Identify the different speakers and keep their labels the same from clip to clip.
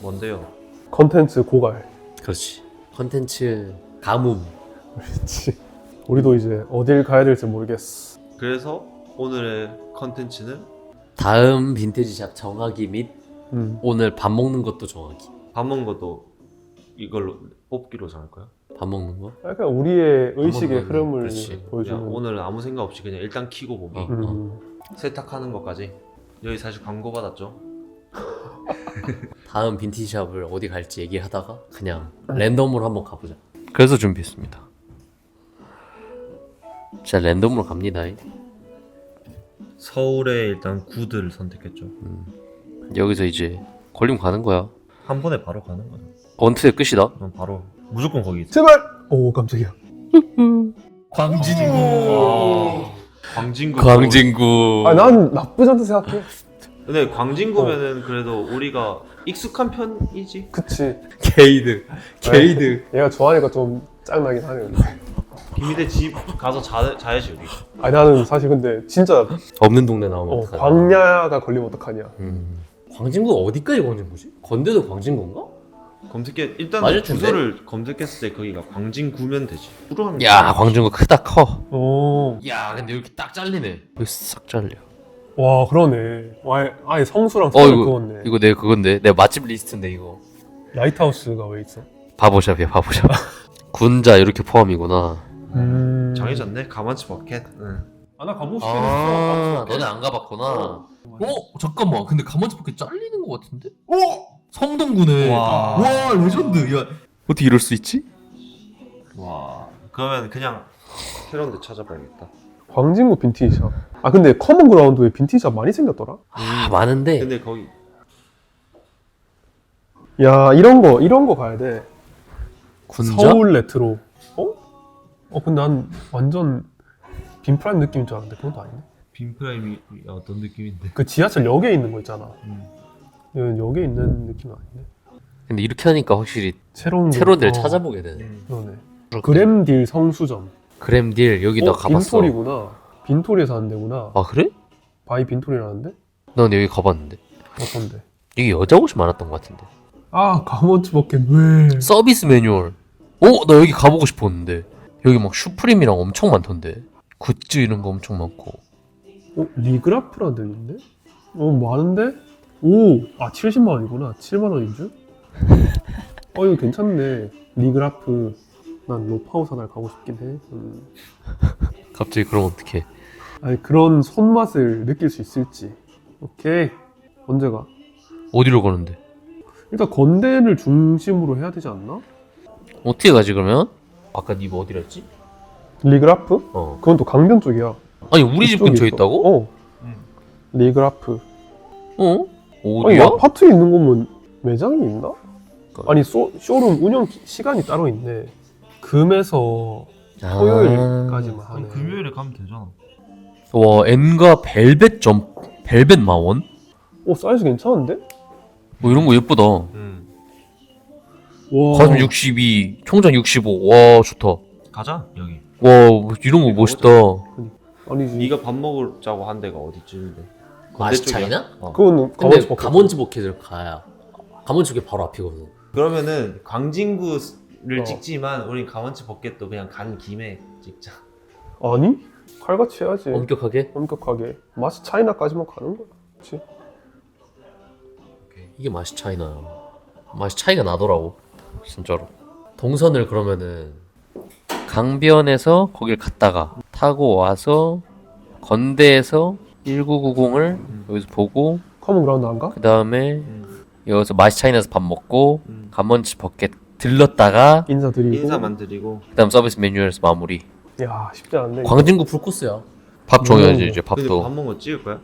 Speaker 1: 뭔데요?
Speaker 2: 컨텐츠 고갈.
Speaker 3: 그렇지. 컨텐츠 가뭄.
Speaker 2: 그렇지. 우리도 이제 어딜 가야 될지 모르겠어.
Speaker 1: 그래서 오늘의 컨텐츠는
Speaker 3: 다음 빈티지 샵 정하기 및
Speaker 2: 음.
Speaker 3: 오늘 밥 먹는 것도 정하기.
Speaker 1: 밥 먹는 것도 이걸로 뽑기로 정할까요?
Speaker 3: 밥 먹는 거?
Speaker 2: 약간 우리의 의식의 흐름을
Speaker 3: 그렇지.
Speaker 2: 보여주는.
Speaker 1: 오늘 아무 생각 없이 그냥 일단 키고 보기
Speaker 3: 어.
Speaker 2: 음.
Speaker 1: 세탁하는 것까지 여기 사실 광고 받았죠?
Speaker 3: 다음 빈티지샵을 어디 갈지 얘기하다가 그냥 랜덤으로 한번 가보자. 그래서 준비했습니다. 진짜 랜덤으로 갑니다.
Speaker 1: 서울에 일단 구드를 선택했죠
Speaker 3: 여기서 이제 걸리면 가는 거야.
Speaker 1: 한 번에 바로 가는 거죠
Speaker 3: 언트의 끝이다.
Speaker 1: 그럼 바로 무조건 거기 있어
Speaker 2: 제발. 오 깜짝이야.
Speaker 1: 광진구 광진구
Speaker 3: 광진구.
Speaker 2: 아 난 나쁘지 않다 생각해.
Speaker 1: 근데 광진구면은 그래도 우리가 익숙한 편이지
Speaker 2: 그치.
Speaker 3: 게이드. 게이드.
Speaker 2: 얘가 좋아하니까 좀 짱나긴 하네. 근데.
Speaker 1: 김희대 집 가서 자, 자야지 우리
Speaker 2: 아니 나는 사실 근데 진짜
Speaker 3: 없는 동네 나오면
Speaker 2: 어,
Speaker 3: 어떡하냐.
Speaker 2: 광야가 걸리면 어떡하냐.
Speaker 3: 음. 광진구가 어디까지 광진구지? 건대도 광진구인가?
Speaker 1: 검색해 일단
Speaker 3: 맞을 텐데?
Speaker 1: 주소를 검색했을 때 거기가 광진구면 되지 하면
Speaker 3: 야 광진구 크다 커.
Speaker 2: 오.
Speaker 3: 야 근데 이렇게 딱 잘리네. 여기 싹 잘려.
Speaker 2: 와 그러네. 와 아예 성수랑
Speaker 3: 어 이거
Speaker 2: 그었네.
Speaker 3: 이거 내 그건데 내 맛집 리스트인데 이거.
Speaker 2: 라이트하우스가 왜 있어?
Speaker 3: 바보샵이야 바보샵. 군자 이렇게 포함이구나.
Speaker 2: 음.
Speaker 1: 정해졌네 가만치 버켓 응.
Speaker 2: 아나 가보고 싶긴
Speaker 3: 아
Speaker 2: 했어.
Speaker 3: 너네 안 가봤구나. 어 잠깐만 근데 가만히 밖에 잘리는 것 같은데?
Speaker 2: 오.
Speaker 3: 성동구네.
Speaker 1: 와.
Speaker 3: 와 레전드. 야 어떻게 이럴 수 있지?
Speaker 1: 와 그러면 그냥 새로운 데 찾아봐야겠다
Speaker 2: 광진구 빈티지샵. 아 근데 커먼 그라운드에 빈티지샵 많이 생겼더라.
Speaker 3: 아 많은데
Speaker 1: 근데 거기
Speaker 2: 야 이런 거 이런 거 가야 돼.
Speaker 3: 군자?
Speaker 2: 서울 레트로. 어? 어 근데 난 완전 빈프라임 느낌인 줄 알았는데 그건 또 아니네.
Speaker 1: 빈프라임이 어떤 느낌인데
Speaker 2: 그 지하철 역에 있는 거 있잖아.
Speaker 1: 음.
Speaker 2: 이건 역에 있는 느낌은 아니네.
Speaker 3: 근데 이렇게 하니까 확실히
Speaker 2: 새로운
Speaker 3: 새로운 데를
Speaker 2: 어,
Speaker 3: 찾아보게 되네.
Speaker 2: 그러네. 그램 딜 성수점.
Speaker 3: 그램딜 여기 너
Speaker 2: 어,
Speaker 3: 가봤어?
Speaker 2: 빈토리구나. 빈토리에서 하는 데구나.
Speaker 3: 아 그래?
Speaker 2: 바이 빈토리라는데?
Speaker 3: 나 근데 여기 가봤는데
Speaker 2: 어떤데?
Speaker 3: 여기 여자 옷이 많았던 것 같은데
Speaker 2: 아 가먼츠 버켓 왜?
Speaker 3: 서비스 매뉴얼 어? 나 여기 가보고 싶었는데 여기 막 슈프림이랑 엄청 많던데 굿즈 이런 거 엄청 많고
Speaker 2: 어 리그라프라는 데 있네? 어 많은데? 오! 아 70만 원이구나 7만 원인 줄? 어 이거 괜찮네 리그라프 난 로파우 사 날 가고 싶긴 해 음.
Speaker 3: 갑자기 그럼 어떡해
Speaker 2: 아니 그런 손맛을 느낄 수 있을지 오케이 언제 가?
Speaker 3: 어디로 가는데?
Speaker 2: 일단 건대를 중심으로 해야 되지 않나?
Speaker 3: 어떻게 가지 그러면? 아까 니뭐 어디라 했지?
Speaker 2: 리그라프?
Speaker 3: 어
Speaker 2: 그건 또 강변 쪽이야
Speaker 3: 아니 우리 집 근처에
Speaker 2: 있어.
Speaker 3: 있다고?
Speaker 2: 어
Speaker 1: 응.
Speaker 2: 리그라프
Speaker 3: 어?
Speaker 2: 아니
Speaker 3: 어디야?
Speaker 2: 아파트에 있는 거면 매장이 있나?
Speaker 3: 그러니까.
Speaker 2: 아니 소, 쇼룸 운영 기- 시간이 따로 있네 금에서
Speaker 3: 아.
Speaker 2: 토요일까지만 하네
Speaker 1: 그럼 금요일에 가면 되잖아.
Speaker 3: 와 엔가 벨벳 점 벨벳 마원?
Speaker 2: 오 사이즈 괜찮은데?
Speaker 3: 뭐 이런 거 예쁘다.
Speaker 1: 응.
Speaker 2: 와.
Speaker 3: 가슴 62 총장 65 와 좋다.
Speaker 1: 가자 여기.
Speaker 3: 와 이런 거 멋있다.
Speaker 2: 아니지.
Speaker 1: 네가 밥 먹자고 한 데가 어디쯤인데?
Speaker 3: 맛이
Speaker 1: 건대 쪽이야?
Speaker 3: 차이나?
Speaker 1: 어.
Speaker 2: 그거는
Speaker 3: 근데
Speaker 2: 가만히 버켓
Speaker 3: 감원지 버켓을 가야. 감원지 버켓 바로 앞이거든.
Speaker 1: 그러면은 광진구 를
Speaker 2: 어.
Speaker 1: 찍지만 우린 가만치 버켓도 그냥 간 김에 찍자
Speaker 2: 아니? 칼같이 해야지
Speaker 3: 엄격하게
Speaker 2: 엄격하게 맛이 차이나까지만 가는 거야 그렇지?
Speaker 3: 이게 맛이 차이나 맛이 차이가 나더라고 진짜로 동선을 그러면은 강변에서 거길 갔다가 타고 와서 건대에서 1990을 여기서 보고
Speaker 2: 커먼 그라운드 안 가?
Speaker 3: 그 다음에
Speaker 1: 음.
Speaker 3: 여기서 맛이 차이나서 밥 먹고
Speaker 1: 음.
Speaker 3: 감원지 버켓 들렀다가
Speaker 2: 인사드리고.
Speaker 1: 인사만 드리고.
Speaker 3: 그 다음 서비스 메뉴에서 마무리.
Speaker 2: 야 쉽지 않네 이거.
Speaker 3: 광진구 풀코스야. 밥 정해야지
Speaker 2: 음.
Speaker 3: 이제
Speaker 1: 근데
Speaker 3: 밥도
Speaker 1: 밥거 찍을 거야?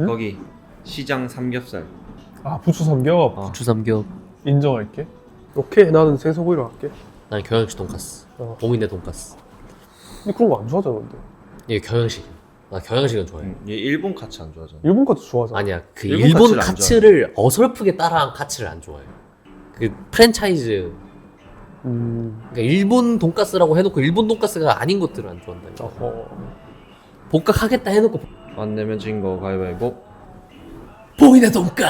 Speaker 2: 응?
Speaker 1: 거기 시장 삼겹살.
Speaker 2: 아 부추 삼겹?
Speaker 1: 어.
Speaker 3: 추삼겹.
Speaker 2: 인정할게. 오케이 나는 생소구이로 갈게.
Speaker 3: 난 경양식 돈까스.
Speaker 2: 어.
Speaker 3: 봉인내 돈까스.
Speaker 2: 근데 그런 거 안 좋아하잖아 근데.
Speaker 3: 이게 경양식. 나 경양식은 좋아해.
Speaker 1: 응. 얘 일본 카츠 안 좋아하잖아.
Speaker 2: 일본 것도 좋아하잖아.
Speaker 3: 아니야 그
Speaker 1: 일본
Speaker 3: 일본,
Speaker 1: 카츠를 안
Speaker 3: 카츠를 어설프게 따라한 카츠를 안 좋아해 그 프랜차이즈
Speaker 2: 음
Speaker 3: 그러니까 일본 돈까스라고 해놓고 일본 돈까스가 아닌 것들을 안 좋아한다
Speaker 2: 어허
Speaker 3: 복각하겠다 해놓고
Speaker 1: 안 내면 진 거 가위바위보
Speaker 3: 봉인내 돈까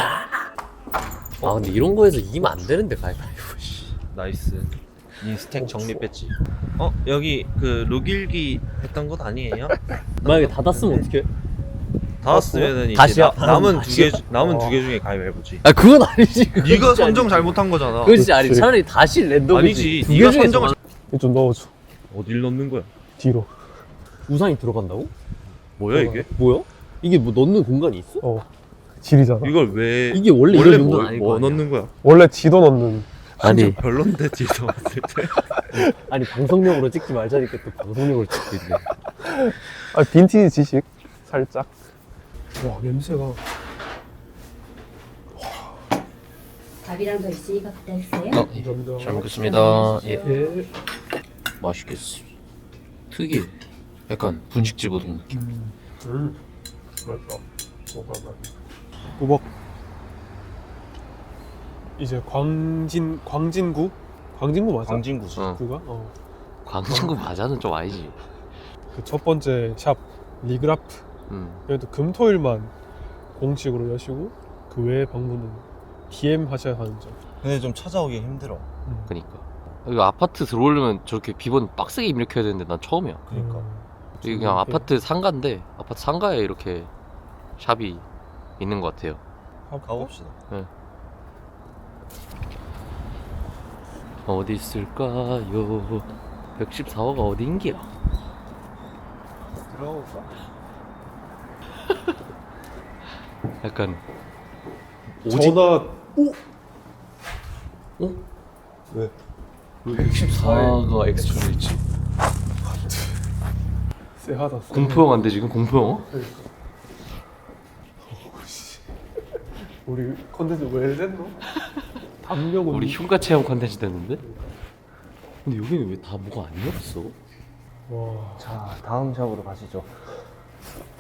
Speaker 3: 아 근데 이런 거에서 이기면 안 되는데 가위바위보 씨.
Speaker 1: 나이스. 니 스택 정립했지. 어 여기 그 룩일기 했던 곳 아니에요?
Speaker 3: 만약에 닫았으면 어떡해?
Speaker 1: 이제
Speaker 3: 다시야.
Speaker 1: 나, 남은 두 개. 남은
Speaker 2: 어.
Speaker 1: 두개 중에 가위바위보지.
Speaker 3: 아 그건 아니지 그건
Speaker 1: 네가
Speaker 3: 진짜
Speaker 1: 선정
Speaker 3: 아니지.
Speaker 1: 잘못한 거잖아.
Speaker 3: 그건 진짜 아니지
Speaker 2: 그치.
Speaker 3: 차라리 다시 랜덤이지
Speaker 1: 아니지.
Speaker 3: 두개
Speaker 1: 네가 선정을
Speaker 2: 이거 좀 넣어줘.
Speaker 1: 어딜 넣는 거야?
Speaker 2: 뒤로.
Speaker 3: 우산이 들어간다고?
Speaker 1: 뭐야 이게?
Speaker 3: 뭐야? 이게 뭐 넣는 공간이 있어?
Speaker 2: 어. 질이잖아.
Speaker 1: 이걸 왜
Speaker 3: 이게 원래
Speaker 1: 원래
Speaker 3: 이런
Speaker 1: 뭐,
Speaker 3: 아닐
Speaker 1: 뭐
Speaker 3: 거 아니야
Speaker 1: 넣는 거야?
Speaker 2: 원래 지도 넣는.
Speaker 3: 아니
Speaker 1: 별론데 뒤에서 봤을 때.
Speaker 3: 아니 방송용으로 찍지 말자니까 또 방송용으로 찍고 있네
Speaker 2: 아 빈티지 지식 살짝. 와 냄새가.
Speaker 4: 밥이랑 더 있으니까 그때 했어요?
Speaker 3: 어,
Speaker 2: 감사합니다.
Speaker 3: 잘 먹겠습니다 예
Speaker 2: 예.
Speaker 3: 맛있겠어 특이해 약간 분식집 오던 느낌
Speaker 2: 음. 맛있다. 먹어봐. 우벅. 이제 광진 광진구 광진구 맞아?
Speaker 1: 광진구지.
Speaker 3: 어.
Speaker 2: 구가 어.
Speaker 3: 광진구 맞아는 좀 아니지
Speaker 2: 그 첫 번째 샵 리그라프
Speaker 3: 음.
Speaker 2: 여기도 금토일만 공식으로 여시고 그 외의 방문은 DM 하셔야 하는 점.
Speaker 5: 근데 좀 찾아오기 힘들어.
Speaker 2: 음.
Speaker 3: 그니까 여기 아파트 들어오려면 저렇게 비번 빡세게 입력해야 되는데 난 처음이야
Speaker 5: 그러니까.
Speaker 2: 음.
Speaker 3: 여기 그냥
Speaker 2: 이렇게.
Speaker 3: 아파트 상가인데 아파트 상가에 이렇게 샵이 있는 것 같아요
Speaker 5: 가봅시다.
Speaker 3: 어디 있을까요 114호가 어딘기야
Speaker 5: 들어가 볼까?
Speaker 3: 약간 오직
Speaker 2: 전화
Speaker 3: 어?
Speaker 5: 왜?
Speaker 3: 왜 114가 엑스트라 있지?
Speaker 2: 쎄하다. 쎄.
Speaker 3: 공포 영화인데 지금 공포 영화?
Speaker 2: 그러니까. 우리 컨텐츠 왜 됐노? 담력은
Speaker 3: 우리 흉가 체험 컨텐츠 됐는데? 근데 여기는 왜 다 뭐가 안 없어?
Speaker 2: 와.
Speaker 5: 자, 다음 샵으로 가시죠.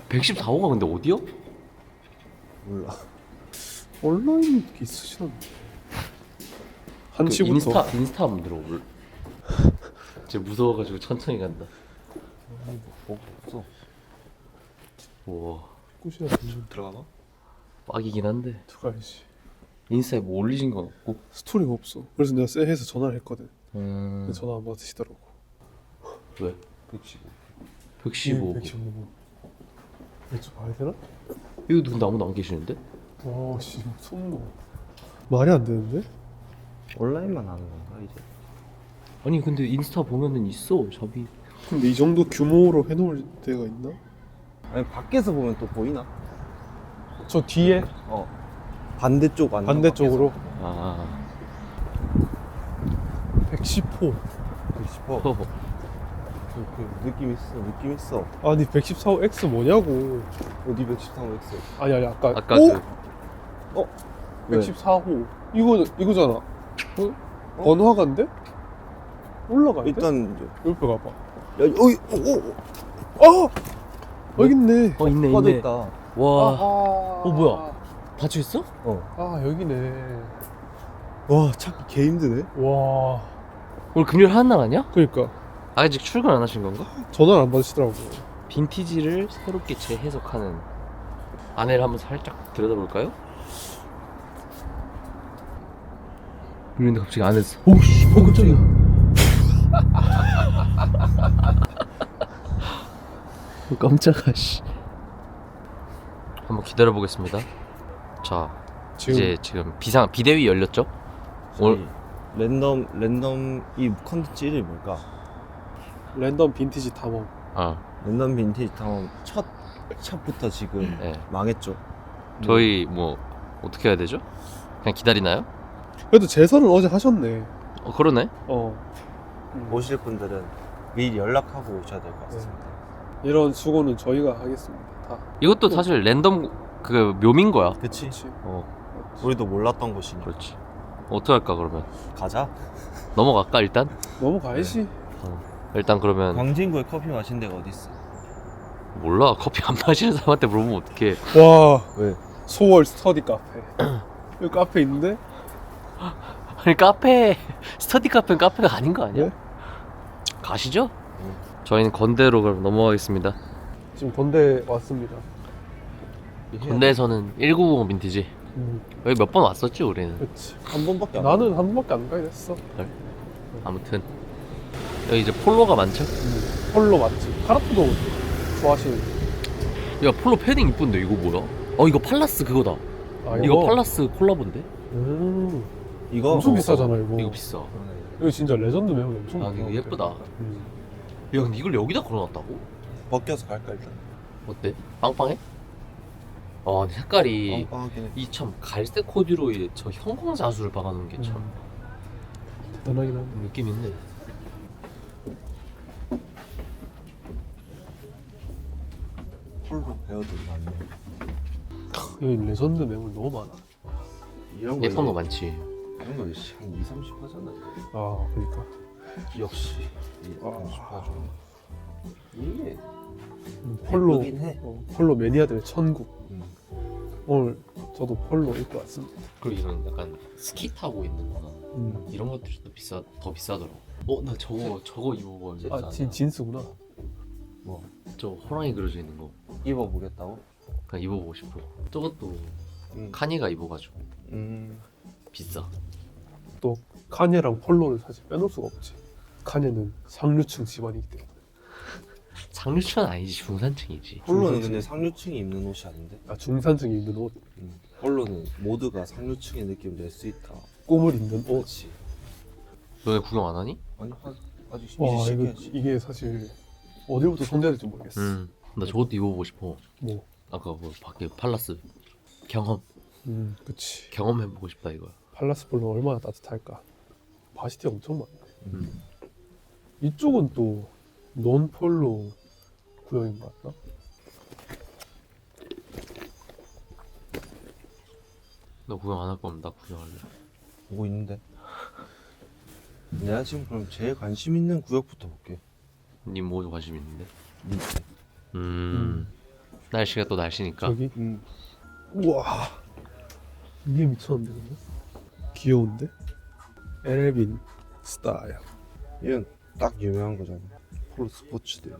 Speaker 3: 114호가 근데 어디야?
Speaker 5: 몰라.
Speaker 2: 온라인 있으시나?
Speaker 3: 그
Speaker 2: 한시부터
Speaker 3: 인스타 인스타 한번 들어볼. 쟤 무서워가지고 천천히 간다.
Speaker 5: 뭐 없어.
Speaker 3: 와
Speaker 2: 꾸시나 좀
Speaker 5: 들어가나?
Speaker 3: 빡이긴 한데
Speaker 2: 들어가야지.
Speaker 3: 인스타에 뭐 올리신 건 없고.
Speaker 2: 스토리가 없어. 그래서 내가 쎄해서 전화를 했거든.
Speaker 3: 음
Speaker 2: 근데 전화 안 받으시더라고.
Speaker 3: 왜?
Speaker 5: 115.
Speaker 3: 115.
Speaker 2: 115. 맥주 봐야 되나?
Speaker 3: 여기 근데 아무도 안 계시는데?
Speaker 2: 와, 씨, 손모. 말이 안 되는데?
Speaker 5: 온라인만 하는 건가 이제?
Speaker 3: 아니 근데 인스타 보면은 있어 샵이.
Speaker 2: 근데 이 정도 규모로 해놓을 데가 있나?
Speaker 5: 아니 밖에서 보면 또 보이나?
Speaker 2: 저 뒤에
Speaker 5: 어. 반대쪽 안
Speaker 2: 반대쪽으로
Speaker 3: 아
Speaker 2: 110호.
Speaker 5: 115.
Speaker 3: 허허.
Speaker 5: 그, 그 느낌 있어. 느낌 있어.
Speaker 2: 아니 114호 X 뭐냐고.
Speaker 5: 어디 113호 X?
Speaker 2: 아니 아니 아까
Speaker 3: 아까
Speaker 2: 오?
Speaker 3: 그
Speaker 2: 114호 이거 이거잖아. 어? 번화가인데? 올라가야 돼?
Speaker 5: 일단 이제
Speaker 2: 옆에 가봐.
Speaker 5: 야, 어이, 오, 오,
Speaker 2: 아! 여기 있네.
Speaker 3: 어 있네 있네.
Speaker 5: 있다.
Speaker 3: 와
Speaker 2: 어
Speaker 3: 뭐야? 닫혀 있어?
Speaker 5: 어.
Speaker 2: 아 여기네.
Speaker 5: 와, 찾기 개 힘드네.
Speaker 2: 와.
Speaker 3: 오늘 금요일 하는 날 아니야?
Speaker 2: 그러니까
Speaker 3: 아직 출근 안 하신 건가?
Speaker 2: 전화를 안 받으시더라고.
Speaker 3: 빈티지를 새롭게 재해석하는 안에를 한번 살짝 들여다볼까요? 그런데 갑자기 안에서 오씨 어 깜짝이야 어, 깜짝아 씨 한번 기다려보겠습니다 자
Speaker 2: 지금
Speaker 3: 이제 지금 비상 비대위 열렸죠?
Speaker 5: 저희 랜덤 랜덤 이 컨텐츠 이름이 뭘까?
Speaker 2: 랜덤 빈티지 탐험.
Speaker 3: 아
Speaker 5: 랜덤 빈티지 탐험 첫 샵부터 지금
Speaker 3: 네.
Speaker 5: 망했죠.
Speaker 3: 저희 뭐 어떻게 해야 되죠? 그냥 기다리나요?
Speaker 2: 그래도 제설은 어제 하셨네.
Speaker 3: 어 그러네
Speaker 2: 어.
Speaker 5: 오실 분들은 미리 연락하고 오셔야 될 것 같습니다.
Speaker 2: 이런 수고는 저희가 하겠습니다. 다.
Speaker 3: 이것도 사실 랜덤 그 묘민 거야.
Speaker 5: 그치?
Speaker 2: 그렇지.
Speaker 3: 어,
Speaker 5: 우리도 몰랐던 곳이니까.
Speaker 3: 그렇지. 어떻게 할까 그러면?
Speaker 5: 가자.
Speaker 3: 넘어갈까 일단?
Speaker 2: 넘어가야지.
Speaker 3: 일단 그러면
Speaker 5: 광진구에 커피 마신 데가 어디 있어?
Speaker 3: 몰라 커피 안 마시는 사람한테 물어보면 어떡해?
Speaker 2: 와.
Speaker 5: 왜?
Speaker 2: 소월 스터디 카페. 여기 카페 있는데?
Speaker 3: 아니 카페 스터디 카페는 카페가 아닌 거 아니야?
Speaker 2: 네?
Speaker 3: 가시죠? 저희는 건대로 그럼 넘어가겠습니다.
Speaker 2: 지금 건대 왔습니다.
Speaker 3: 건대에서는 1990 빈티지
Speaker 2: 음,
Speaker 3: 여기 몇 번 왔었지 우리는.
Speaker 2: 그치.
Speaker 1: 한 번밖에 안
Speaker 2: 나는 한 번밖에 안 가긴 했어.
Speaker 3: 아무튼 여기 이제 폴로가 많죠.
Speaker 2: 음, 폴로 맞지. 카라프도 좋아하시는.
Speaker 3: 야 폴로 패딩 이쁜데 이거 뭐야? 어 이거 팔라스 그거다.
Speaker 2: 아,
Speaker 3: 이거 팔라스 콜라보인데?
Speaker 2: 음,
Speaker 1: 이거
Speaker 2: 엄청
Speaker 1: 어,
Speaker 2: 비싸잖아 이거.
Speaker 3: 이거 비싸.
Speaker 2: 이거 진짜 레전드 매운 엄청.
Speaker 3: 아 이거
Speaker 2: 많아.
Speaker 3: 예쁘다.
Speaker 2: 음.
Speaker 3: 야 근데 이걸 여기다 걸어놨다고?
Speaker 1: 벗겨서 갈까 일단
Speaker 3: 어때? 빵빵해? 아 근데 색깔이
Speaker 1: 빵빵하긴 해
Speaker 3: 이 참 갈색 코듀로이에 저 형광 자수를 박아놓은 게참
Speaker 2: 음. 대단하긴 한데.
Speaker 3: 느낌 있네.
Speaker 1: 폴로 베어도 많네
Speaker 2: 여기 레전드 매물 너무 많아.
Speaker 1: 이런 거
Speaker 3: 예쁜 거 많지.
Speaker 1: 이런 거한 2, 30 하잖아
Speaker 2: 아 그러니까.
Speaker 1: 역시 이
Speaker 2: 아.
Speaker 1: 30 하죠 이게
Speaker 2: 음, 폴로
Speaker 1: 예쁘긴 해.
Speaker 2: 어, 폴로 매니아들의 천국.
Speaker 1: 음.
Speaker 2: 오늘 저도 폴로 입고 왔습니다.
Speaker 3: 그리고 이런 약간 스키 타고 있는 거나
Speaker 2: 음.
Speaker 3: 이런 것들이 또 비싸 더 비싸더라고. 어 나 저거 저거 입어봐야지.
Speaker 2: 아 진, 진스구나.
Speaker 3: 저 호랑이 그려져 있는 거
Speaker 1: 입어보겠다고?
Speaker 3: 그냥 입어보고 싶어. 저것도
Speaker 1: 음.
Speaker 3: 카니가 입어가지고
Speaker 1: 음.
Speaker 3: 비싸.
Speaker 2: 또 카니랑 폴로를 사실 빼놓을 수가 없지. 카니는 상류층 집안이기 때문에.
Speaker 3: 상류층은 아니지 중산층이지.
Speaker 1: 폴로는
Speaker 2: 중산층.
Speaker 1: 근데 상류층이 입는 옷이 아닌데
Speaker 2: 아 중산층이 입는 옷,
Speaker 1: 음. 폴로는 모두가 상류층의 느낌을 낼 수 있다
Speaker 2: 꿈을 입는 옷.
Speaker 1: 그렇지
Speaker 3: 너네 구경 안 하니?
Speaker 1: 아니 하, 아직
Speaker 2: 와
Speaker 1: 이제
Speaker 2: 이거
Speaker 1: 시켜야지
Speaker 2: 이게 사실 어디부터 손대야 될지 모르겠어.
Speaker 3: 응. 나 저것도 입어보고 싶어.
Speaker 2: 뭐,
Speaker 3: 아까 그 밖에 팔라스 경험
Speaker 2: 음, 그치.
Speaker 3: 경험해보고 싶다 이거야.
Speaker 2: 팔라스 폴로 얼마나 따뜻할까. 바시티 엄청 많네.
Speaker 3: 음.
Speaker 2: 이쪽은 또 논 폴로 구역인 것 같나?
Speaker 3: 너 구경 안 할 거면 나 구경할래.
Speaker 1: 보고 있는데 내가 지금 그럼 제일 관심 있는 구역부터 볼게
Speaker 3: 님 뭐에 관심 있는데?
Speaker 1: 밑에
Speaker 3: 음. 날씨가 또 날씨니까.
Speaker 2: 저기
Speaker 1: 음.
Speaker 2: 우와 이게 미쳤는데 근데? 귀여운데? 엘빈 스타일
Speaker 1: 이건 딱 유명한 거잖아 폴로 스포츠도 있네.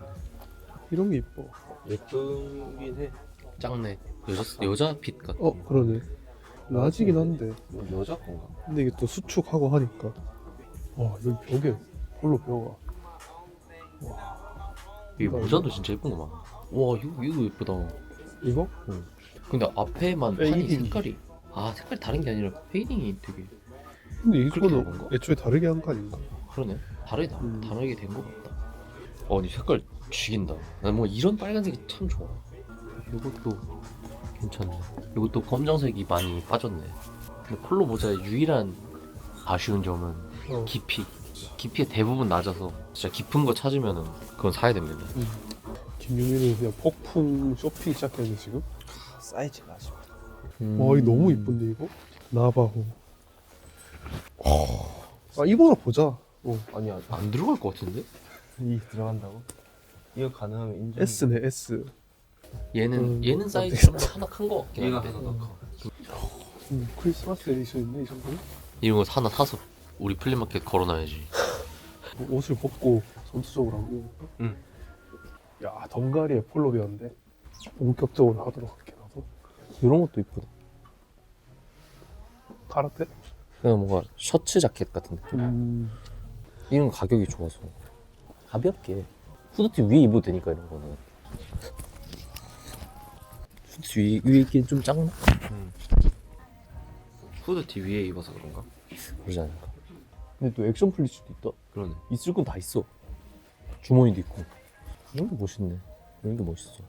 Speaker 2: 이런 게 이뻐
Speaker 1: 예쁘긴 해
Speaker 3: 작네. 여자 여자 핏 같아.
Speaker 2: 어 그러네 라지긴 한데
Speaker 1: 뭐 여자 건가?
Speaker 2: 근데 이게 또 수축하고 하니까 와 여기 벽에 폴로 벽가
Speaker 3: 이 모자도 진짜 예쁜 거 많아. 와 이거 이거 예쁘다.
Speaker 2: 이거?
Speaker 3: 근데 앞에만 판이
Speaker 2: 페이딩.
Speaker 3: 색깔이 아 색깔이 다른 게 아니라 페이딩이 되게
Speaker 2: 근데
Speaker 3: 그렇게
Speaker 2: 이거는
Speaker 3: 그런 건가?
Speaker 2: 애초에 다르게 한 거 아닌가?
Speaker 3: 그러네. 다르다.
Speaker 2: 음.
Speaker 3: 다르게 된 것 같다. 어, 근데 색깔 죽인다. 난 뭐 이런 빨간색이 참 좋아. 이것도 괜찮네. 이것도 검정색이 많이 빠졌네. 근데 폴로 모자의 유일한 아쉬운 점은
Speaker 2: 어.
Speaker 3: 깊이. 깊이의 대부분 낮아서 진짜 깊은 거 찾으면은 그건 사야 됩니다.
Speaker 2: 김유민은 그냥 폭풍 쇼핑 시작했네 지금
Speaker 1: 사이즈가 아쉽다
Speaker 2: 와 이거 너무 이쁜데 이거? 나바호 아 이거 하나 보자 어,
Speaker 1: 아니야
Speaker 3: 안 들어갈 것 같은데?
Speaker 1: 이 들어간다고? 이거 가능하면 인정
Speaker 2: S네 S
Speaker 3: 얘는
Speaker 2: 음,
Speaker 3: 얘는
Speaker 2: 안
Speaker 3: 사이즈. 좀 하나 큰 거 같긴
Speaker 1: 얘가
Speaker 3: 한데.
Speaker 1: 하나 더 커.
Speaker 2: 음, 크리스마스 에디션 있네 이 정도는?
Speaker 3: 이런 거 하나 사서 우리 플리마켓 걸어놔야지.
Speaker 2: 뭐 옷을 벗고 전투적으로 입어볼까?
Speaker 1: 응.
Speaker 2: 야 덩가리에 폴로 배웠는데 본격적으로 하도록 할게 나도.
Speaker 3: 이런 것도 이쁘다.
Speaker 2: 카라테?
Speaker 3: 그냥 뭔가 셔츠 자켓 같은 느낌.
Speaker 2: 음.
Speaker 3: 이런 거 가격이 좋아서. 가볍게. 후드티 위에 입어도 되니까 이런 거는. 후드티 위에, 위에 입기엔 좀 작나? 후드티 위에 입어서 그런가? 그러지 않을까? 근데 또 액션 플리츠도 있다? 그러네. 있을 건 다 있어. 주머니도 있고 이런 게 멋있네 이런 게 멋있어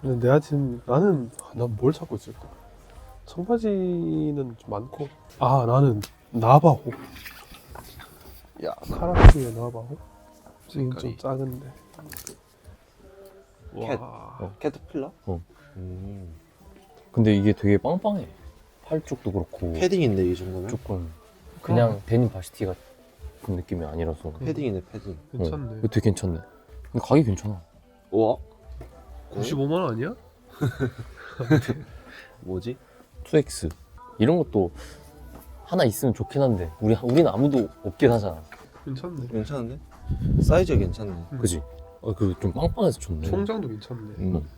Speaker 2: 근데 내가 지금 나는 난 뭘 찾고 있을까? 청바지는 좀 많고 아 나는 나바호 야 카라테의 나바호 지금 좀
Speaker 3: 색깔이.
Speaker 2: 작은데
Speaker 1: 캣.
Speaker 2: 와
Speaker 1: 캐터필러?
Speaker 3: 어.
Speaker 1: 음.
Speaker 3: 근데 이게 되게 빵빵해 팔 쪽도 그렇고
Speaker 1: 패딩인데 이 정도면?
Speaker 3: 조금 그냥 데님 바시티 같은 느낌이 아니라서
Speaker 1: 패딩이네 패딩
Speaker 2: 괜찮네
Speaker 3: 어, 이거 되게 괜찮네 근데 가격이 괜찮아
Speaker 1: 우와
Speaker 2: 95만 원 아니야?
Speaker 1: 뭐지?
Speaker 3: 2X 이런 것도 하나 있으면 좋긴 한데 우리 우리는 아무도 없긴 하잖아.
Speaker 2: 괜찮네
Speaker 1: 괜찮은데? 사이즈가 괜찮네
Speaker 2: 음.
Speaker 3: 그지? 어, 그좀 빵빵해서 좋네.
Speaker 2: 총장도 괜찮네
Speaker 1: 음.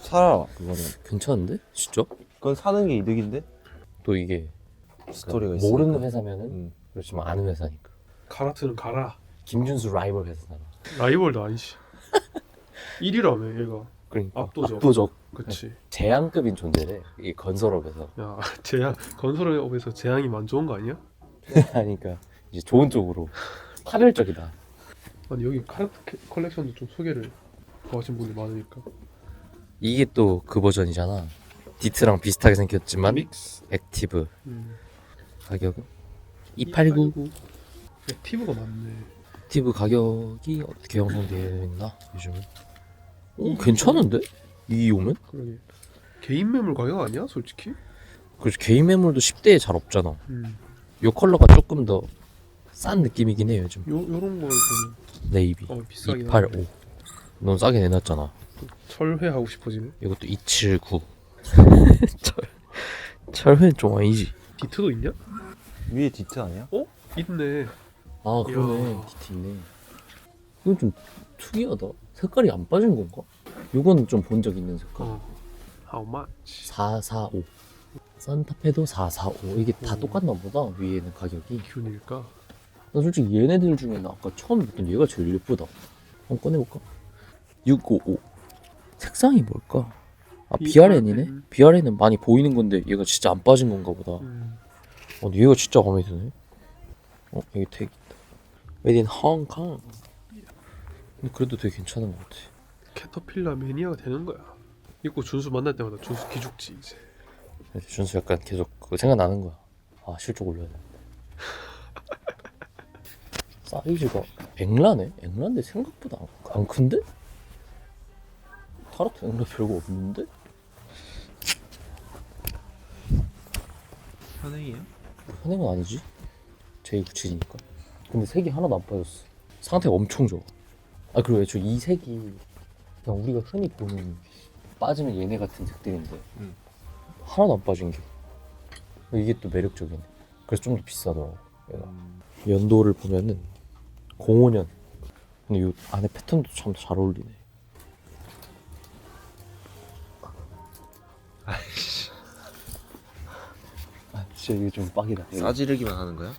Speaker 1: 사라 그거는
Speaker 3: 괜찮은데? 진짜?
Speaker 1: 그건 사는 게 이득인데?
Speaker 3: 또 이게
Speaker 5: 스토리가
Speaker 3: 그러니까
Speaker 5: 있어.
Speaker 3: 모르는 회사면은
Speaker 5: 음.
Speaker 3: 그렇지만 아는 회사니까.
Speaker 2: 가라트는 가라.
Speaker 3: 김준수 라이벌 회사잖아.
Speaker 2: 라이벌도 아니지. 1위라며 얘가.
Speaker 3: 그러니까
Speaker 2: 압도적.
Speaker 3: 압도적
Speaker 2: 그치.
Speaker 3: 재앙급인 존재래. 이 건설업에서.
Speaker 2: 야 재앙 건설업에서 재앙이 안 좋은 거 아니야?
Speaker 3: 하니까 이제 좋은 쪽으로 파멸적이다.
Speaker 2: 아니 여기 카라트 캐- 컬렉션도 좀 소개를 좋아하신 분이 많으니까.
Speaker 3: 이게 또 그 버전이잖아. 디트랑 비슷하게 생겼지만
Speaker 2: 믹스.
Speaker 3: 액티브
Speaker 2: 음.
Speaker 3: 가격은 289.
Speaker 2: 액티브가 많네.
Speaker 3: 액티브 가격이 어떻게 형성되어 있나 요즘은? 오 괜찮은데? 이 오면?
Speaker 2: 그러게. 개인 매물 가격 아니야, 솔직히?
Speaker 3: 그래서 개인 매물도 10대에 잘 없잖아.
Speaker 2: 음.
Speaker 3: 요 컬러가 조금 더 싼 느낌이긴 해 요즘.
Speaker 2: 요 요런 거 좀,
Speaker 3: 네이비
Speaker 2: 어 비싸긴
Speaker 3: 285. 넌 싸게 내놨잖아.
Speaker 2: 철회 하고 싶어지네.
Speaker 3: 이것도 279. 철 철회는 좀 아니지.
Speaker 2: 디트도 있냐?
Speaker 5: 위에 디트 아니야?
Speaker 2: 있네.
Speaker 3: 아 그러네
Speaker 2: 이야.
Speaker 3: 디티 있네. 이건 좀 특이하다. 색깔이 안 빠진 건가? 요건 좀 본 적 있는 색깔.
Speaker 2: 어. How much?
Speaker 3: 445. 산타페도 445. 이게 다
Speaker 2: 오.
Speaker 3: 똑같나 보다. 위에는 가격이.
Speaker 2: 균일까?
Speaker 3: 나 솔직히 얘네들 중에는 아까 처음 봤던 얘가 제일 예쁘다. 한번 꺼내볼까? 655. 색상이 뭘까? 아 BRN이네?
Speaker 2: BRN.
Speaker 3: BRN은 많이 보이는 건데 얘가 진짜 안 빠진 건가 보다.
Speaker 2: 음.
Speaker 3: 어, 얘가 진짜 마음에 드네. 어, 태그 있다. Made in Hong Kong. 근데 그래도 되게 괜찮은 것 같아.
Speaker 2: 캐터필라 매니아가 되는 거야. 이거 준수 만날 때마다 준수 기죽지 이제.
Speaker 3: 그래서 준수 약간 계속 그거 생각나는 거야. 아, 실적 올려야 돼. 사이즈가 앵라네? 앵라인데 생각보다 안, 안 큰데? 타르트 앵라 별거 없는데?
Speaker 1: 현행이야?
Speaker 3: 현행은 아니지? J97이니까. 근데 색이 하나도 안 빠졌어. 상태가 엄청 좋아. 아, 그리고 애초에 이 색이 그냥 우리가 흔히 보는 빠지면 얘네 같은 색들인데
Speaker 1: 음.
Speaker 3: 하나도 안 빠진 게 이게 또 매력적이네. 그래서 좀 더 비싸더라고. 얘가.
Speaker 1: 음.
Speaker 3: 연도를 보면은 05년. 근데 이 안에 패턴도 참 잘 어울리네.
Speaker 1: 아이씨.
Speaker 3: 아, 진짜 이게 좀 빡이다.
Speaker 1: 싸지르기만 하는 거야?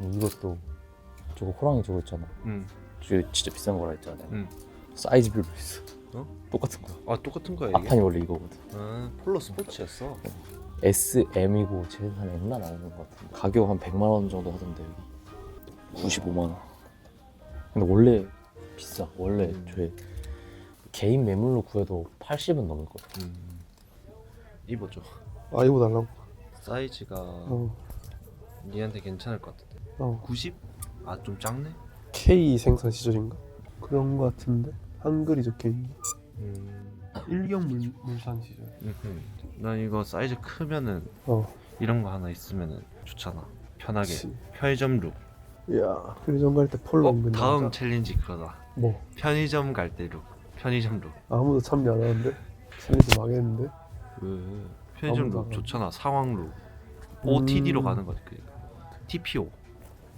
Speaker 3: 아니, 이것도 저거 호랑이 저거 있잖아.
Speaker 1: 응.
Speaker 3: 저 진짜 비싼 거라 했잖아.
Speaker 1: 응.
Speaker 3: 사이즈별로 있어.
Speaker 1: 어?
Speaker 3: 똑같은 거야.
Speaker 1: 아 똑같은 거야 이게?
Speaker 3: 앞판이 원래 이거거든.
Speaker 1: 아 폴로 스포츠였어.
Speaker 3: SM이고 제일 한 M나 나오는 것 같은데 가격 한 100만 원 정도 하던데 여기 95만 원 근데 원래 비싸 원래
Speaker 1: 음.
Speaker 3: 저 개인 매물로 구해도 80은 넘을 거야
Speaker 1: 음. 입어줘.
Speaker 2: 아 이거 달라고.
Speaker 1: 사이즈가
Speaker 2: 어.
Speaker 1: 니한테 괜찮을 것 같은데.
Speaker 2: 어.
Speaker 1: 90? 아 좀 작네.
Speaker 2: K 생산 시절인가? 그런 거 같은데 한글이 적혀 있네.
Speaker 1: 음.
Speaker 2: 일경 물, 물산 시절.
Speaker 1: 음흠. 난 이거 사이즈 크면은
Speaker 2: 어.
Speaker 1: 이런 거 하나 있으면은 좋잖아. 편하게.
Speaker 2: 그치.
Speaker 1: 편의점 룩.
Speaker 2: 야 편의점 갈 때 폴로
Speaker 1: 어,
Speaker 2: 은근
Speaker 1: 다음
Speaker 2: 나오자.
Speaker 1: 챌린지 그거다.
Speaker 2: 뭐
Speaker 1: 편의점 갈 때 룩. 편의점 룩.
Speaker 2: 아무도 참여 안 하는데 챌린지 망했는데.
Speaker 1: 왜? 편의점
Speaker 2: 아무도 룩안
Speaker 1: 좋잖아. 상황 룩. OTD로
Speaker 2: 음.
Speaker 1: 가는 거지. 그 TPO.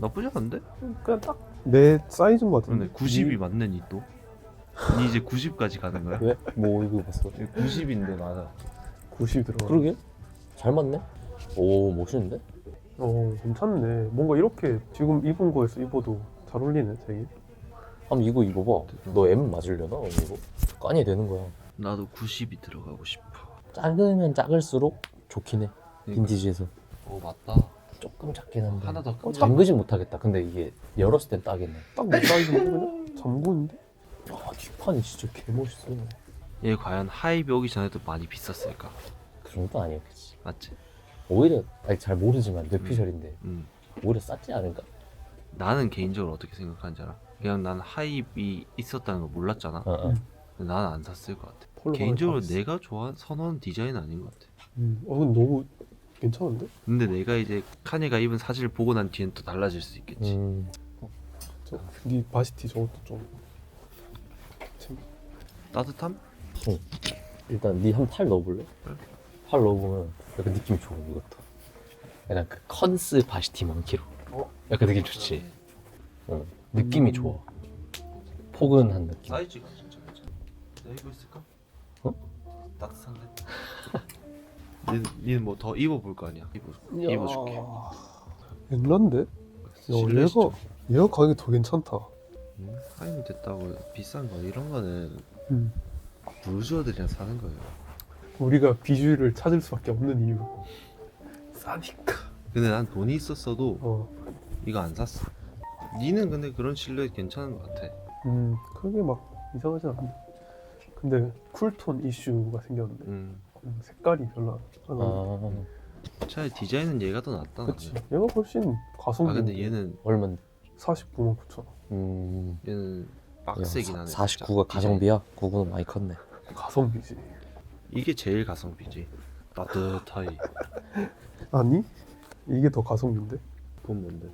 Speaker 1: 나쁘지 않은데?
Speaker 2: 그냥 딱내 사이즈인 거
Speaker 1: 근데
Speaker 2: 같은데.
Speaker 1: 90이 맞네 니 또. 니 이제 90까지 가는 거야?
Speaker 3: 왜? 뭐 이거 봤어
Speaker 1: 90인데 맞아.
Speaker 2: 90 들어가.
Speaker 3: 그러게 잘 맞네 오 멋있는데?
Speaker 2: 어 괜찮네. 뭔가 이렇게 지금 입은 거에서 입어도 잘 어울리네 되게.
Speaker 3: 한번 이거 입어봐 너 M 맞으려나? 이거 깐이 되는 거야
Speaker 1: 나도 90이 들어가고 싶어.
Speaker 3: 작으면 작을수록 좋긴 해 빈티지에서
Speaker 1: 오 맞다.
Speaker 3: 조금 작긴 한데
Speaker 1: 하나 더
Speaker 3: 어,
Speaker 1: 큰
Speaker 3: 잠그진 못하겠다 근데 이게 열었을 땐 딱이네
Speaker 2: 딱내 사이즈인데 그냥 잠그인데.
Speaker 3: 아 뒷판이 진짜 개멋있어
Speaker 1: 얘 과연 하이비 오기 전에도 많이 비쌌을까?
Speaker 3: 그 정도 아니었겠지
Speaker 1: 맞지?
Speaker 3: 오히려 아니 잘 모르지만 뇌피셜인데
Speaker 1: 음.
Speaker 3: 오히려 쌌지 않을까?
Speaker 1: 나는 개인적으로 어떻게 생각하는지 알아? 그냥 난 하이비 있었다는 걸 몰랐잖아.
Speaker 3: 어, 어.
Speaker 1: 근데 나는 안 샀을 것 같아.
Speaker 2: 폴로
Speaker 1: 개인적으로 내가 좋아하는 선호하는 디자인 은 아닌 것 같아.
Speaker 2: 음, 어 근데 너무 괜찮은데?
Speaker 1: 근데 내가 이제 카니가 입은 사진을 보고 난 뒤엔 또 달라질 수 있겠지.
Speaker 3: 음,
Speaker 2: 저 네 바시티 저것도 좀
Speaker 1: 따뜻함?
Speaker 3: 일단 니한팔 넣어볼래?
Speaker 1: 그래.
Speaker 3: 팔 넣어보면 약간 느낌이 좋아 이것도 약간 그 컨스 바시티 많기로
Speaker 2: 어?
Speaker 3: 약간 느낌 좋지? 어, 느낌이
Speaker 2: 음.
Speaker 3: 좋아 포근한 느낌
Speaker 1: 사이즈가 진짜 괜찮아. 내가 입고 있을까?
Speaker 3: 어?
Speaker 1: 따뜻한데? 니, 니는 뭐 더 입어볼 거 아니야? 입어, 입어줄게.
Speaker 2: 야
Speaker 1: 실내
Speaker 2: 얘가. 얘가 가격이 더 괜찮다
Speaker 1: 음, 할인 됐다고 비싼 거 이런 거는
Speaker 2: 음.
Speaker 1: 루저들이랑 사는 거예요.
Speaker 2: 우리가 비주얼을 찾을 수밖에 없는 이유 싸니까
Speaker 1: 근데 난 돈이 있었어도
Speaker 2: 어.
Speaker 1: 이거 안 샀어. 니는 근데 그런 실루엣 괜찮은 것 같아.
Speaker 2: 음 그게 막 이상하진 않은데 근데 쿨톤 이슈가 생겼는데
Speaker 1: 음.
Speaker 2: 음, 색깔이 별로 안 나와
Speaker 3: 아
Speaker 1: 차라리 디자인은 얘가 더 낫다.
Speaker 2: 그치
Speaker 1: 나는.
Speaker 2: 얘가 훨씬 가성비
Speaker 1: 아 근데 얘는
Speaker 3: 얼마?
Speaker 2: 49만 9천 원
Speaker 3: 음.
Speaker 1: 얘는 빡세긴 하네.
Speaker 3: 49가
Speaker 1: 진짜.
Speaker 3: 가성비야? 9는 많이 컸네.
Speaker 2: 가성비지
Speaker 1: 이게 제일 가성비지. 따뜻하이.
Speaker 2: 아니 이게 더 가성비인데
Speaker 1: 본 뭔데?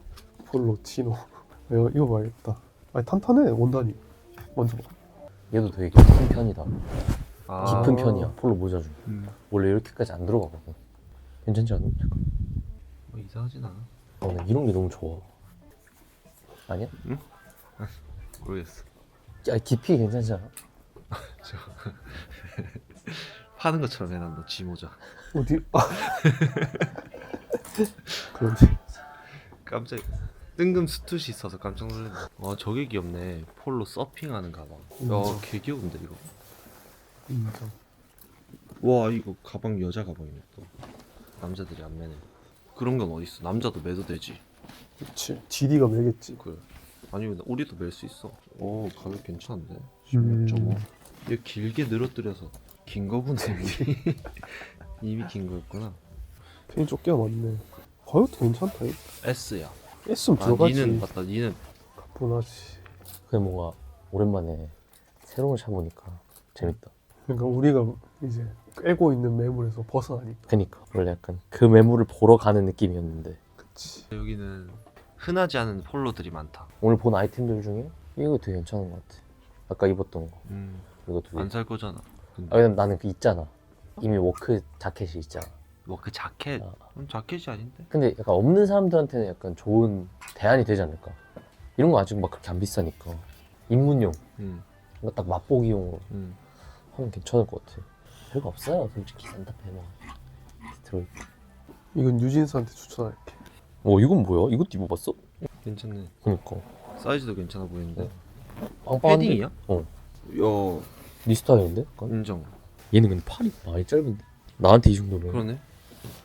Speaker 2: 폴로 치노 이거, 이거 봐야겠다 아니 탄탄해 원단이 먼저 봐
Speaker 3: 얘도 되게 깊은 편이다.
Speaker 1: 아,
Speaker 3: 깊은 편이야. 폴로 모자 중.
Speaker 1: 음.
Speaker 3: 원래 이렇게까지 안 들어가거든. 괜찮지 않아? 잠깐.
Speaker 1: 뭐 이상하진 않아.
Speaker 3: 어, 나 이런 게 너무 좋아. 아니야?
Speaker 1: 모르겠어.
Speaker 3: 야, 깊이 괜찮지 않아?
Speaker 1: 파는 것처럼 해놨노 지모자.
Speaker 2: 어디 아 그런지
Speaker 1: 깜짝. 뜬금 스투시 있어서 깜짝 놀랐네. 와 저게 귀엽네. 폴로 서핑하는 가방.
Speaker 2: 인정.
Speaker 1: 야, 개 귀여운데 이거.
Speaker 2: 인정
Speaker 1: 와 이거 가방 여자 가방이네 또. 남자들이 안 매네. 그런 건 어딨어? 남자도 매도 되지.
Speaker 2: 그치 GD가 매겠지
Speaker 1: 그래. 아니 우리도 멜 수 있어. 오 가격 괜찮은데.
Speaker 2: 음.
Speaker 1: 16.5. 이거 길게 늘어뜨려서 긴 거구나 이미. 이미 긴 거였구나.
Speaker 2: 펜이 좁게 많네 가격도 괜찮다 이거.
Speaker 1: S야.
Speaker 2: S면
Speaker 1: 아
Speaker 2: 들어가지
Speaker 1: 니는 맞다. 니는
Speaker 2: 가뿐하지
Speaker 3: 그게 뭔가 오랜만에 새로운 차 보니까 재밌다.
Speaker 2: 그러니까 우리가 이제 꿰고 있는 매물에서 벗어나니까
Speaker 3: 그니까 원래 약간 그 매물을 보러 가는 느낌이었는데
Speaker 2: 그치
Speaker 1: 여기는 흔하지 않은 폴로들이 많다.
Speaker 3: 오늘 본 아이템들 중에 이거 되게 괜찮은 것 같아. 아까 입었던 거
Speaker 1: 음.
Speaker 3: 이거 되게.
Speaker 1: 안살 거잖아. 근데
Speaker 3: 아 왜냐면 나는 그 있잖아. 이미 워크 자켓이 있잖아.
Speaker 1: 뭐 그 자켓.
Speaker 3: 아.
Speaker 1: 음, 자켓이 아닌데.
Speaker 3: 근데 약간 없는 사람들한테는 약간 좋은 대안이 되지 않을까. 이런 거 아직 막 그렇게 안 비싸니까 입문용,
Speaker 1: 음.
Speaker 3: 이거 딱 맛보기용으로
Speaker 1: 음.
Speaker 3: 하면 괜찮을 것 같아. 별거 없어요, 솔직히 산타페 뭐. 디트로이트.
Speaker 2: 이건 유진스한테 추천할게
Speaker 3: 어 이건 뭐야? 이것도 입어봤어?
Speaker 1: 괜찮네.
Speaker 3: 그니까.
Speaker 1: 사이즈도 괜찮아 보이는데.
Speaker 3: 네. 빵빵한데?
Speaker 1: 패딩이야?
Speaker 3: 어. 야네 스타일인데? 약간?
Speaker 1: 인정.
Speaker 3: 얘는 근데 팔이 많이 짧은데. 나한테 이 정도면.
Speaker 1: 그러네.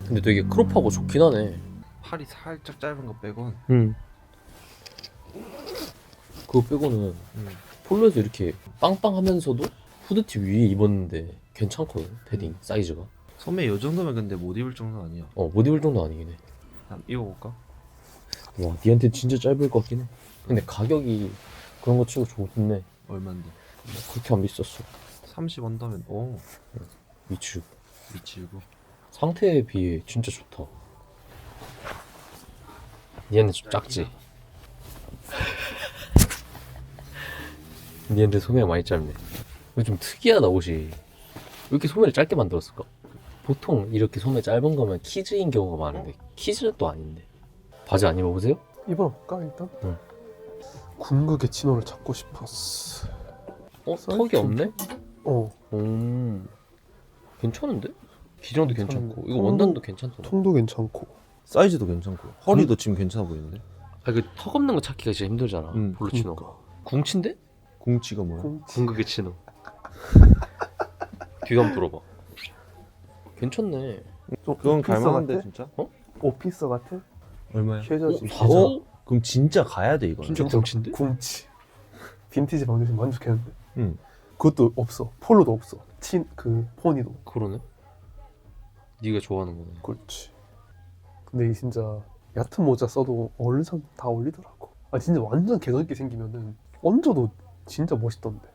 Speaker 3: 근데 되게 크롭하고 좋긴 하네.
Speaker 1: 팔이 살짝 짧은 거 빼곤.
Speaker 3: 응. 그거 빼고는
Speaker 1: 음.
Speaker 3: 폴로에서 이렇게 빵빵하면서도 후드티 위에 입었는데 괜찮거든 패딩 사이즈가.
Speaker 1: 소매 요 정도면 근데 못 입을 정도 아니야.
Speaker 3: 어못 입을 정도 아니긴 해.
Speaker 1: 한번 입어볼까?
Speaker 3: 와 니한테 진짜 짧을 것 같긴 해. 근데 가격이 그런 거 치고 좋네.
Speaker 1: 얼만데?
Speaker 3: 뭐 그렇게 안 비쌌어.
Speaker 1: 30 언더면 오
Speaker 3: 미치고.
Speaker 1: 미치고.
Speaker 3: 상태에 비해 진짜 좋다. 니한테 좀 작지? 니한테 소매가 많이 짧네. 이거 좀 특이하다 옷이. 왜 이렇게 소매를 짧게 만들었을까? 보통 이렇게 소매 짧은 거면 키즈인 경우가 많은데 키즈는 또 아닌데. 바지 안 입어보세요?
Speaker 2: 입어볼까 일단?
Speaker 3: 응.
Speaker 2: 궁극의 치노를 찾고 싶었어
Speaker 3: 어?
Speaker 2: 사이즈
Speaker 3: 턱이 없네?
Speaker 2: 어
Speaker 3: 음. 괜찮은데? 기장도. 괜찮고 이거
Speaker 2: 통도-
Speaker 3: 원단도 괜찮더라.
Speaker 2: 통도 괜찮고
Speaker 5: 사이즈도 괜찮고 허리도 지금 괜찮아 보이는데
Speaker 3: 아그 턱 없는 거 찾기가 진짜 힘들잖아.
Speaker 5: 음,
Speaker 3: 볼루치노.
Speaker 2: 그러니까.
Speaker 3: 궁치인데?
Speaker 5: 궁치가 뭐야?
Speaker 3: 궁극의 치노. 귀감 불어봐. 괜찮네.
Speaker 2: 좀
Speaker 5: 그건
Speaker 2: 오피서
Speaker 5: 갈만한데
Speaker 2: 같아?
Speaker 5: 진짜?
Speaker 2: 오피서 같아?
Speaker 5: 얼마야?
Speaker 2: 켜져지
Speaker 3: 사고?
Speaker 5: 그럼 진짜 가야 돼 이거.
Speaker 3: 진짜 궁치인데?
Speaker 2: 궁치 빈티지 방금 만족했는데
Speaker 5: 응.
Speaker 2: 그것도 없어 폴로도 없어 친그 포니도
Speaker 3: 그러네. 네가 좋아하는 거네.
Speaker 2: 그렇지 근데 이 진짜 얕은 모자 써도 사람 다 어울리더라고 아 진짜 완전 개성 있게 생기면은 얹어도 진짜 멋있던데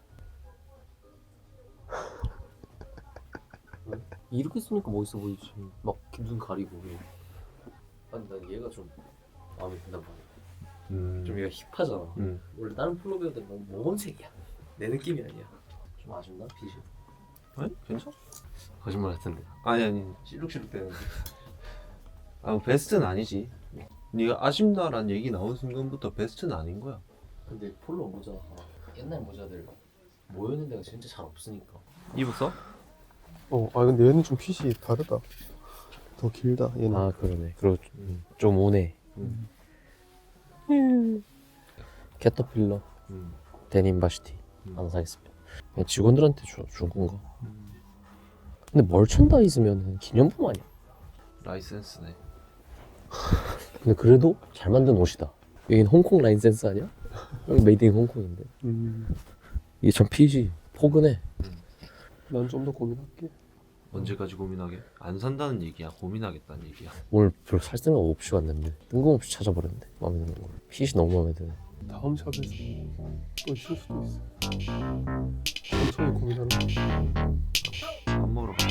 Speaker 3: 이렇게 쓰니까 멋있어 보이지. 막눈 가리고. 아니 난 얘가 좀 마음에 든단 말이야.
Speaker 5: 음.
Speaker 3: 좀 얘가 힙하잖아.
Speaker 5: 음.
Speaker 3: 원래 다른 폴로 배우들 너무 모범색이야. 내 느낌이 아니야. 좀 아쉽나 빛이?
Speaker 1: 아니 괜찮아.
Speaker 3: 거짓말 같은데.
Speaker 1: 아니 아니 실룩실룩 되는데. 아뭐 베스트는 아니지. 네가 아쉽다라는 얘기 나온 순간부터 베스트는 아닌 거야.
Speaker 3: 근데 폴로 모자 옛날 모자들 모여있는 데가 진짜 잘 없으니까.
Speaker 1: 입었어?
Speaker 2: 어 아 근데 얘는 좀 핏이 다르다 더 길다 얘는.
Speaker 3: 아 그러네. 그리고 좀- 좀 오네.
Speaker 1: 음.
Speaker 3: 캐터필러
Speaker 1: 음.
Speaker 3: 데님 바시티
Speaker 1: 음.
Speaker 3: 하나 사겠습니다. 그냥 직원들한테 주, 준 건가?
Speaker 1: 음.
Speaker 3: 근데 멀천다이즈면 기념품 아니야?
Speaker 1: 라이센스네.
Speaker 3: 근데 그래도 잘 만든 옷이다. 여긴 홍콩 라인센스 아니야? 여기 메이드 인 홍콩인데.
Speaker 2: 음,
Speaker 3: 이게 참 피지. 포근해.
Speaker 2: 난 좀 더 고민할게.
Speaker 1: 언제까지 고민하게? 안 산다는 얘기야. 고민하겠다는 얘기야.
Speaker 3: 오늘 별로 살 생각 없이 왔는데 뜬금없이 찾아버렸는데 마음에 드는 거. 핏이 너무 마음에 드네.
Speaker 2: 다음 샵에서 또 있을 수도 있어. 천천히 고민하는 거.
Speaker 1: 밥 먹으러 가.